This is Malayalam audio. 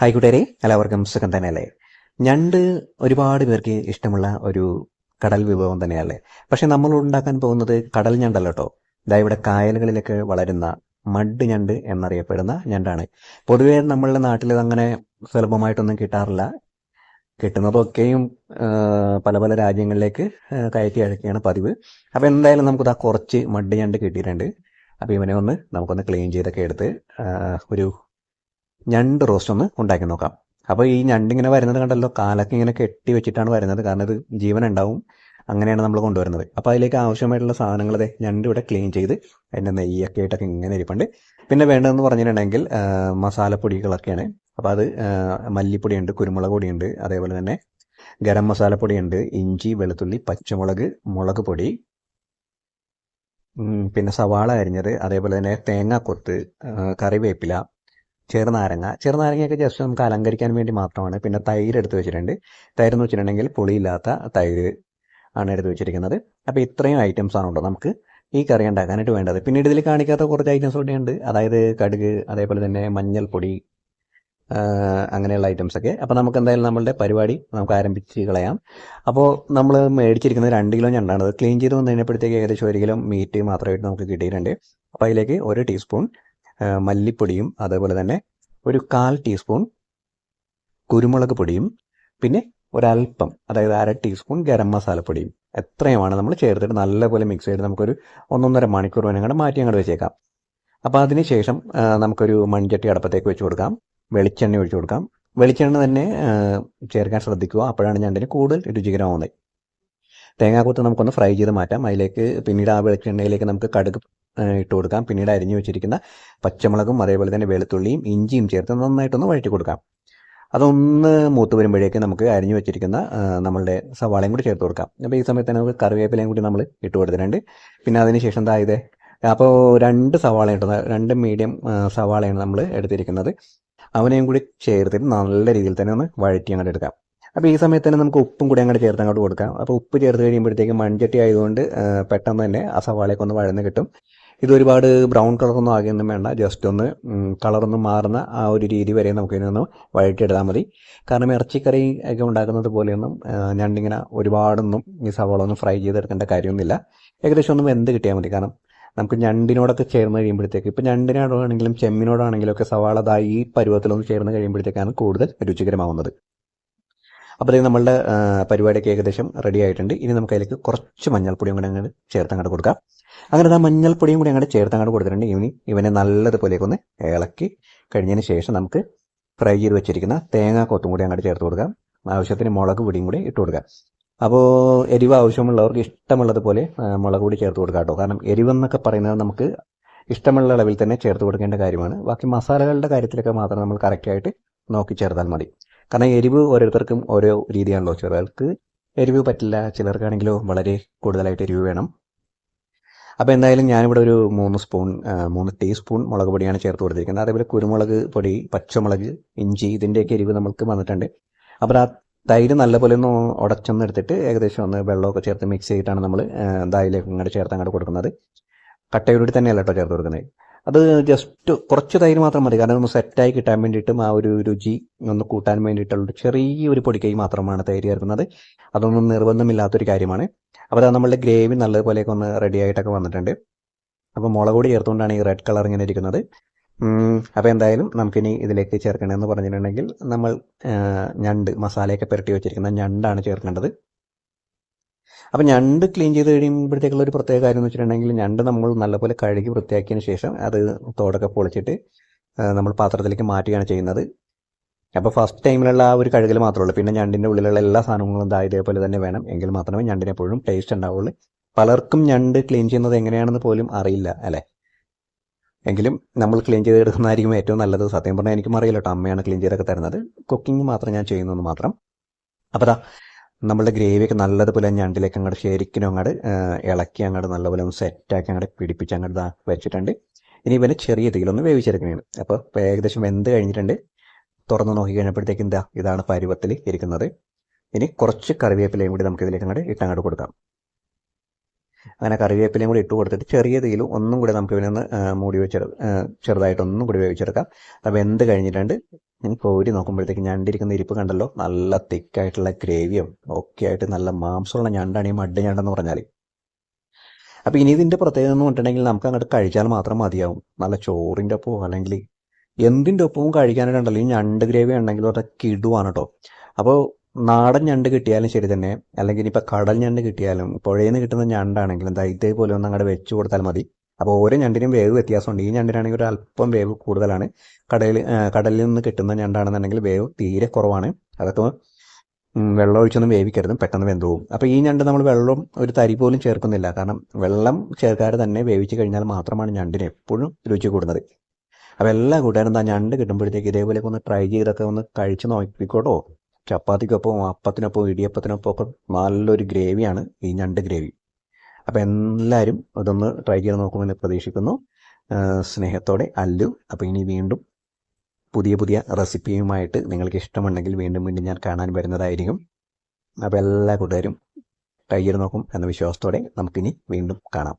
ഹായ് എല്ലാവർക്കും സുഖം തന്നെയല്ലേ? ഞണ്ട് ഒരുപാട് പേർക്ക് ഇഷ്ടമുള്ള ഒരു കടൽ വിഭവം തന്നെയല്ലേ? പക്ഷെ നമ്മൾ ഉണ്ടാക്കാൻ പോകുന്നത് കടൽ ഞണ്ടല്ല കേട്ടോ. ഇതാ ഇവിടെ കായലുകളിലൊക്കെ വളരുന്ന മഡ് ഞണ്ട് എന്നറിയപ്പെടുന്ന ഞണ്ടാണ്. പൊതുവേ നമ്മളുടെ നാട്ടിൽ അങ്ങനെ സുലഭമായിട്ടൊന്നും കിട്ടാറില്ല. കിട്ടുന്നതൊക്കെയും പല പല രാജ്യങ്ങളിലേക്ക് കയറ്റി അഴക്കുകയാണ് പതിവ്. അപ്പോൾ എന്തായാലും നമുക്കിതാ കുറച്ച് മഡ് ഞണ്ട് കിട്ടിയിട്ടുണ്ട്. അപ്പോൾ ഇവനെ ഒന്ന് നമുക്കൊന്ന് ക്ലീൻ ചെയ്തൊക്കെ എടുത്ത് ഒരു ഞണ്ട് റോസ്റ്റ് ഒന്ന് ഉണ്ടാക്കി നോക്കാം. അപ്പോൾ ഈ ഞണ്ട് ഇങ്ങനെ വരുന്നത് കണ്ടല്ലോ കാലൊക്കെ ഇങ്ങനെ കെട്ടി വെച്ചിട്ടാണ് വരുന്നത്. കാരണം ഇത് ജീവൻ ഉണ്ടാവും. അങ്ങനെയാണ് നമ്മൾ കൊണ്ടുവരുന്നത്. അപ്പോൾ അതിലേക്ക് ആവശ്യമായിട്ടുള്ള സാധനങ്ങൾ അതെ ഞണ്ട് ഇവിടെ ക്ലീൻ ചെയ്ത് അതിന്റെ നെയ്യൊക്കെ ആയിട്ടൊക്കെ ഇങ്ങനെ ഇരിപ്പുണ്ട്. പിന്നെ വേണ്ടതെന്ന് പറഞ്ഞിട്ടുണ്ടെങ്കിൽ മസാലപ്പൊടികളൊക്കെയാണ്. അപ്പോൾ അത് മല്ലിപ്പൊടിയുണ്ട് കുരുമുളക് പൊടിയുണ്ട് അതേപോലെ തന്നെ ഗരം മസാലപ്പൊടിയുണ്ട് ഇഞ്ചി വെളുത്തുള്ളി പച്ചമുളക് മുളക് പൊടി പിന്നെ സവാള അരിഞ്ഞത് അതേപോലെ തന്നെ തേങ്ങാക്കൊത്ത് കറിവേപ്പില ചെറുനാരങ്ങ. ചെറുനാരങ്ങയൊക്കെ ജസ്റ്റ് നമുക്ക് അലങ്കരിക്കാൻ വേണ്ടി മാത്രമാണ്. പിന്നെ തൈര് എടുത്ത് വെച്ചിട്ടുണ്ട്. തൈര് എന്ന് വെച്ചിട്ടുണ്ടെങ്കിൽ പുളിയില്ലാത്ത തൈര് ആണ് എടുത്ത് വെച്ചിരിക്കുന്നത്. അപ്പോൾ ഇത്രയും ഐറ്റംസ് ആണ് ഉണ്ടോ നമുക്ക് ഈ കറി ഉണ്ടാക്കാനായിട്ട് വേണ്ടത്. പിന്നീട് ഇതിൽ കാണിക്കാത്ത കുറച്ച് ഐറ്റംസ് കൂടെ ഉണ്ട്. അതായത് കടുക് അതേപോലെ തന്നെ മഞ്ഞൾപ്പൊടി അങ്ങനെയുള്ള ഐറ്റംസ് ഒക്കെ. അപ്പോൾ നമുക്ക് എന്തായാലും നമ്മളുടെ പരിപാടി നമുക്ക് ആരംഭിച്ച് കളയാം. അപ്പോൾ നമ്മൾ മേടിച്ചിരിക്കുന്നത് രണ്ട് കിലോ ഞണ്ടാണ്. അത് ക്ലീൻ ചെയ്ത് വന്നു കഴിഞ്ഞപ്പോഴത്തേക്ക് ഏകദേശം ഒരു കിലോ മീറ്റ് മാത്രമായിട്ട് നമുക്ക് കിട്ടിയിട്ടുണ്ട്. അപ്പോൾ അതിലേക്ക് ഒരു ടീസ്പൂൺ മല്ലിപ്പൊടിയും അതേപോലെ തന്നെ ഒരു കാൽ ടീസ്പൂൺ കുരുമുളക് പൊടിയും പിന്നെ ഒരല്പം അതായത് അര ടീസ്പൂൺ ഗരം മസാലപ്പൊടിയും എത്രയുമാണ് നമ്മൾ ചേർത്തിട്ട് നല്ലപോലെ മിക്സ് ചെയ്ത് നമുക്കൊരു ഒന്നൊന്നര മണിക്കൂർ വേണം അങ്ങോട്ട് മാറ്റി അങ്ങോട്ട് വെച്ചേക്കാം. അപ്പോൾ അതിന് ശേഷം നമുക്കൊരു മൺചട്ടി അടപ്പത്തേക്ക് വെച്ച് കൊടുക്കാം. വെളിച്ചെണ്ണ ഒഴിച്ചു കൊടുക്കാം. വെളിച്ചെണ്ണ തന്നെ ചേർക്കാൻ ശ്രദ്ധിക്കുക. അപ്പോഴാണ് ഞണ്ടിന് കൂടുതൽ രുചികരമാവുന്നത്. തേങ്ങാക്കൂത്ത് നമുക്കൊന്ന് ഫ്രൈ ചെയ്ത് മാറ്റാം. അതിലേക്ക് പിന്നീട് ആ വെളിച്ചെണ്ണയിലേക്ക് നമുക്ക് കടുക് ഇട്ട് കൊടുക്കാം. പിന്നീട് അരിഞ്ഞു വെച്ചിരിക്കുന്ന പച്ചമുളകും അതേപോലെ തന്നെ വെളുത്തുള്ളിയും ഇഞ്ചിയും ചേർത്ത് നന്നായിട്ടൊന്ന് വഴറ്റി കൊടുക്കാം. അതൊന്ന് മൂത്ത് വരുമ്പോഴേക്ക് നമുക്ക് അരിഞ്ഞു വെച്ചിരിക്കുന്ന നമ്മളുടെ സവാളയും കൂടി ചേർത്ത് കൊടുക്കാം. അപ്പോൾ ഈ സമയത്ത് നമുക്ക് കറിവേപ്പിലയും കൂടി നമ്മൾ ഇട്ട് കൊടുത്തിട്ടുണ്ട്. പിന്നെ അതിന് ശേഷം എന്താ ഇത് അപ്പോൾ രണ്ട് സവാള ഇട്ടത് രണ്ട് മീഡിയം സവാളയാണ് നമ്മൾ എടുത്തിരിക്കുന്നത്. അവനെയും കൂടി ചേർത്തിട്ട് നല്ല രീതിയിൽ തന്നെ ഒന്ന് വഴറ്റി അങ്ങോട്ട് എടുക്കാം. അപ്പോൾ ഈ സമയത്ത് തന്നെ നമുക്ക് ഉപ്പും കൂടി അങ്ങോട്ട് ചേർത്ത് അങ്ങോട്ട് കൊടുക്കാം. അപ്പോൾ ഉപ്പ് ചേർത്ത് കഴിയുമ്പോഴത്തേക്കും മൺചട്ടി ആയതുകൊണ്ട് പെട്ടെന്ന് തന്നെ ആ സവാളയൊക്കെ ഒന്ന് വഴന്ന് കിട്ടും. ഇത് ഒരുപാട് ബ്രൗൺ കളറൊന്നും ആകെയൊന്നും വേണ്ട. ജസ്റ്റ് ഒന്ന് കളറൊന്നും മാറുന്ന ആ ഒരു രീതി വരെ നമുക്കിതിനൊന്ന് വഴറ്റിയെടുത്താൽ മതി. കാരണം ഇറച്ചിക്കറി ഒക്കെ ഉണ്ടാക്കുന്നത് പോലെയൊന്നും ഞണ്ടിങ്ങനെ ഒരുപാടൊന്നും ഈ സവാള ഒന്നും ഫ്രൈ ചെയ്തെടുക്കേണ്ട കാര്യമൊന്നുമില്ല. ഏകദേശം ഒന്ന് വെന്ത് കിട്ടിയാൽ മതി. കാരണം നമുക്ക് ഞണ്ടിനോടൊക്കെ ചേർന്ന് കഴിയുമ്പോഴത്തേക്ക് ഇപ്പം ഞണ്ടിനോടാണെങ്കിലും ചെമ്മിനോടാണെങ്കിലും ഒക്കെ സവാള ഈ പരുവത്തിലൊന്ന് ചേർന്ന് കഴിയുമ്പോഴത്തേക്കാണ് കൂടുതൽ രുചികരമാവുന്നത്. അപ്പോൾ ഇത് നമ്മളുടെ പരിപാടിയൊക്കെ ഏകദേശം റെഡി ആയിട്ടുണ്ട്. ഇനി നമുക്ക് അതിലേക്ക് കുറച്ച് മഞ്ഞൾപ്പൊടിയും കൂടി അങ്ങോട്ട് ചേർത്ത് അങ്ങോട്ട് കൊടുക്കാം. അങ്ങനെ ആ മഞ്ഞൾപ്പൊടിയും കൂടി അങ്ങോട്ട് ചേർത്ത് അങ്ങോട്ട് കൊടുത്തിട്ടുണ്ട്. ഇനി ഇവനെ നല്ലതുപോലെയൊക്കെ ഒന്ന് ഇളക്കി കഴിഞ്ഞതിന് ശേഷം നമുക്ക് ഫ്രൈ ചെയ്ത് വെച്ചിരിക്കുന്ന തേങ്ങാക്കൊത്തും കൂടി അങ്ങോട്ട് ചേർത്ത് കൊടുക്കാം. ആവശ്യത്തിന് മുളക് പൊടിയും കൂടി ഇട്ട് കൊടുക്കാം. അപ്പോൾ എരിവ് ആവശ്യമുള്ളവർക്ക് ഇഷ്ടമുള്ളതുപോലെ മുളക് പൊടി ചേർത്ത് കൊടുക്കാം കേട്ടോ. കാരണം എരിവെന്നൊക്കെ പറയുന്നത് നമുക്ക് ഇഷ്ടമുള്ള അളവിൽ തന്നെ ചേർത്ത് കൊടുക്കേണ്ട കാര്യമാണ്. ബാക്കി മസാലകളുടെ കാര്യത്തിലൊക്കെ മാത്രം നമ്മൾ കറക്റ്റായിട്ട് നോക്കി ചേർത്താൽ മതി. കാരണം എരിവ് ഓരോരുത്തർക്കും ഓരോ രീതിയാണല്ലോ. ചിലർക്ക് എരിവ് പറ്റില്ല ചിലർക്കാണെങ്കിലോ വളരെ കൂടുതലായിട്ട് എരിവ് വേണം. അപ്പോൾ എന്തായാലും ഞാനിവിടെ ഒരു മൂന്ന് സ്പൂൺ മൂന്ന് ടീസ്പൂൺ മുളക് പൊടിയാണ് ചേർത്ത് കൊടുത്തിരിക്കുന്നത്. അതേപോലെ കുരുമുളക് പൊടി പച്ചമുളക് ഇഞ്ചി ഇതിന്റെയൊക്കെ എരിവ് നമുക്ക് വന്നിട്ടുണ്ട്. അപ്പോൾ ആ തൈര് നല്ലപോലെ ഒന്ന് ഉടച്ചൊന്ന് എടുത്തിട്ട് ഏകദേശം ഒന്ന് വെള്ളമൊക്കെ ചേർത്ത് മിക്സ് ചെയ്തിട്ടാണ് നമ്മൾ ദായിലേക്ക് ഇങ്ങോട്ട് ചേർത്ത് അങ്ങോട്ട് കൊടുക്കുന്നത്. കട്ടയോടുകൂടി തന്നെയല്ല കേട്ടോ ചേർത്ത് കൊടുക്കുന്നത്. അത് ജസ്റ്റ് കുറച്ച് തൈര് മാത്രം മതി. കാരണം ഒന്ന് സെറ്റായി കിട്ടാൻ വേണ്ടിയിട്ടും ആ ഒരു രുചി ഒന്ന് കൂട്ടാൻ വേണ്ടിയിട്ടുള്ള ചെറിയൊരു പൊടിക്കൈ മാത്രമാണ് തൈര് ചേർക്കുന്നത്. അതൊന്നും നിർബന്ധമില്ലാത്തൊരു കാര്യമാണ്. അപ്പോൾ അത് നമ്മളുടെ ഗ്രേവി നല്ലതുപോലെയൊക്കെ ഒന്ന് റെഡി ആയിട്ടൊക്കെ വന്നിട്ടുണ്ട്. അപ്പോൾ മുളക് പൊടി ചേർത്തുകൊണ്ടാണ് ഈ റെഡ് കളർ ഇങ്ങനെ ഇരിക്കുന്നത്. അപ്പോൾ എന്തായാലും നമുക്കിനി ഇതിലേക്ക് ചേർക്കണമെന്ന് പറഞ്ഞിട്ടുണ്ടെങ്കിൽ നമ്മൾ ഞണ്ട് മസാലയൊക്കെ പുരട്ടി വെച്ചിരിക്കുന്ന ഞണ്ടാണ് ചേർക്കേണ്ടത്. അപ്പം ഞണ്ട് ക്ലീൻ ചെയ്ത് കഴിയുമ്പോഴത്തേക്കുള്ള ഒരു പ്രത്യേക കാര്യം എന്ന് വെച്ചിട്ടുണ്ടെങ്കിൽ ഞണ്ട് നമ്മൾ നല്ലപോലെ കഴുകി വൃത്തിയാക്കിയതിന് ശേഷം അത് തോടൊക്കെ പൊളിച്ചിട്ട് നമ്മൾ പാത്രത്തിലേക്ക് മാറ്റുകയാണ് ചെയ്യുന്നത്. അപ്പോൾ ഫസ്റ്റ് ടൈമിലുള്ള ആ ഒരു കഴുകൽ മാത്രമേ ഉള്ളൂ. പിന്നെ ഞണ്ടിന്റെ ഉള്ളിലുള്ള എല്ലാ സാധനങ്ങളും ദാ ഇതേപോലെ തന്നെ വേണം. എങ്കിൽ മാത്രമേ ഞണ്ടിനെ എപ്പോഴും ടേസ്റ്റ് ഉണ്ടാവുള്ളൂ. പലർക്കും ഞണ്ട് ക്ലീൻ ചെയ്യുന്നത് എങ്ങനെയാണെന്ന് പോലും അറിയില്ല അല്ലേ? എങ്കിലും നമ്മൾ ക്ലീൻ ചെയ്ത് എടുക്കുന്നതായിരിക്കും ഏറ്റവും നല്ലത്. സത്യം പറഞ്ഞാൽ എനിക്കും അറിയില്ല കേട്ടോ. അമ്മയാണ് ക്ലീൻ ചെയ്തൊക്കെ തരുന്നത്. കുക്കിംഗ് മാത്രം ഞാൻ ചെയ്യുന്നതെന്ന് മാത്രം. അപ്പോൾ നമ്മളുടെ ഗ്രേവിയൊക്കെ നല്ലതുപോലെ ഞണ്ടിലേക്ക് അങ്ങോട്ട് ശരിക്കും അങ്ങോട്ട് ഇളക്കി അങ്ങോട്ട് നല്ലപോലെ ഒന്ന് സെറ്റാക്കി അങ്ങോട്ട് പിടിപ്പിച്ച് അങ്ങോട്ട് വെച്ചിട്ടുണ്ട്. ഇനി ഇവനെ ചെറിയ തീയിലൊന്ന് വേവിച്ചെടുക്കണേണ്. അപ്പോൾ ഏകദേശം വെന്ത് കഴിഞ്ഞിട്ടുണ്ട്. തുറന്ന് നോക്കി കഴിഞ്ഞപ്പോഴത്തേക്ക് എന്താ ഇതാണ് പരുവത്തിൽ ഇരിക്കുന്നത്. ഇനി കുറച്ച് കറിവേപ്പിലയും കൂടി നമുക്ക് ഇതിലേക്ക് അങ്ങോട്ട് ഇട്ടങ്ങോട്ട് കൊടുക്കാം. അങ്ങനെ കറിവേപ്പിലയും കൂടി ഇട്ട് കൊടുത്തിട്ട് ചെറിയ തീയിൽ ഒന്നും കൂടി നമുക്ക് ഒന്ന് മൂടി വെച്ച് ചെറുതായിട്ടൊന്നും കൂടി വേവിച്ചെടുക്കാം. അപ്പോൾ എന്ത് കഴിഞ്ഞിട്ടുണ്ട്? കോരി നോക്കുമ്പോഴത്തേക്ക് ഞണ്ടിരിക്കുന്ന ഇരിപ്പ് കണ്ടല്ലോ? നല്ല തിക്കായിട്ടുള്ള ഗ്രേവിയും ഒക്കെ ആയിട്ട് നല്ല മാംസമുള്ള ഞണ്ടാണ് ഈ മഡ് ഞണ്ടെന്ന് പറഞ്ഞാൽ അപ്പോൾ ഇനി ഇതിന്റെ പ്രത്യേകത എന്ന് പറഞ്ഞിട്ടുണ്ടെങ്കിൽ നമുക്ക് അങ്ങോട്ട് കഴിച്ചാൽ മാത്രം മതിയാവും. നല്ല ചോറിന്റെ ഒപ്പമോ അല്ലെങ്കിൽ എന്തിന്റെ ഒപ്പവും കഴിക്കാനായിട്ടുണ്ടല്ലോ? ഈ ഞണ്ട് ഗ്രേവി ഉണ്ടെങ്കിൽ ഒരു കിടുവാണ് കേട്ടോ. അപ്പോൾ നാടൻ ഞണ്ട് കിട്ടിയാലും ശരി തന്നെ. അല്ലെങ്കിൽ ഇനിയിപ്പോൾ കടൽ ഞണ്ട് കിട്ടിയാലും പുഴയിൽ നിന്ന് കിട്ടുന്ന ഞണ്ടാണെങ്കിലും ദാ ഇതേപോലെ ഒന്ന് അങ്ങോട്ട് വെച്ച് കൊടുത്താൽ മതി. അപ്പോൾ ഓരോ ഞണ്ടിനും വേവ് വ്യത്യാസമുണ്ട്. ഈ ഞണ്ടിനാണെങ്കിൽ ഒരു അല്പം വേവ് കൂടുതലാണ്. കടയിൽ കടലിൽ നിന്ന് കിട്ടുന്ന ഞണ്ടാണെന്നുണ്ടെങ്കിൽ വേവ് തീരെ കുറവാണ്. അതൊക്കെ വെള്ളം ഒഴിച്ചൊന്നും വേവിക്കരുത്. പെട്ടെന്ന് വെന്ത് പോകും അപ്പോൾ ഈ ഞണ്ട് നമ്മൾ വെള്ളം ഒരു തരി പോലും ചേർക്കുന്നില്ല. കാരണം വെള്ളം ചേർക്കാതെ തന്നെ വേവിച്ച് കഴിഞ്ഞാൽ മാത്രമാണ് ഞണ്ടിന് എപ്പോഴും രുചി കൂടുന്നത്. അപ്പോൾ എല്ലാ കൂട്ടുകാരും എന്താ ഞണ്ട് കിട്ടുമ്പോഴത്തേക്ക് ഇതേപോലെയൊക്കെ ഒന്ന് ട്രൈ ചെയ്തൊക്കെ ഒന്ന് കഴിച്ച് നോക്കിക്കോട്ടോ. ചപ്പാത്തിക്കൊപ്പം അപ്പത്തിനൊപ്പം ഇടിയപ്പത്തിനൊപ്പം ഒക്കെ നല്ലൊരു ഗ്രേവിയാണ് ഈ ഞണ്ട് ഗ്രേവി. അപ്പോൾ എല്ലാവരും ഇതൊന്ന് ട്രൈ ചെയ്ത് നോക്കുമെന്ന് പ്രതീക്ഷിക്കുന്നു. സ്നേഹത്തോടെ അല്ലു. അപ്പോൾ ഇനി വീണ്ടും പുതിയ പുതിയ റെസിപ്പിയുമായിട്ട് നിങ്ങൾക്ക് ഇഷ്ടമുണ്ടെങ്കിൽ വീണ്ടും വീണ്ടും ഞാൻ കാണാൻ വരുന്നതായിരിക്കും. അപ്പോൾ എല്ലാ കൂട്ടുകാരും ചെയ്ത് നോക്കും എന്ന വിശ്വാസത്തോടെ നമുക്കിനി വീണ്ടും കാണാം.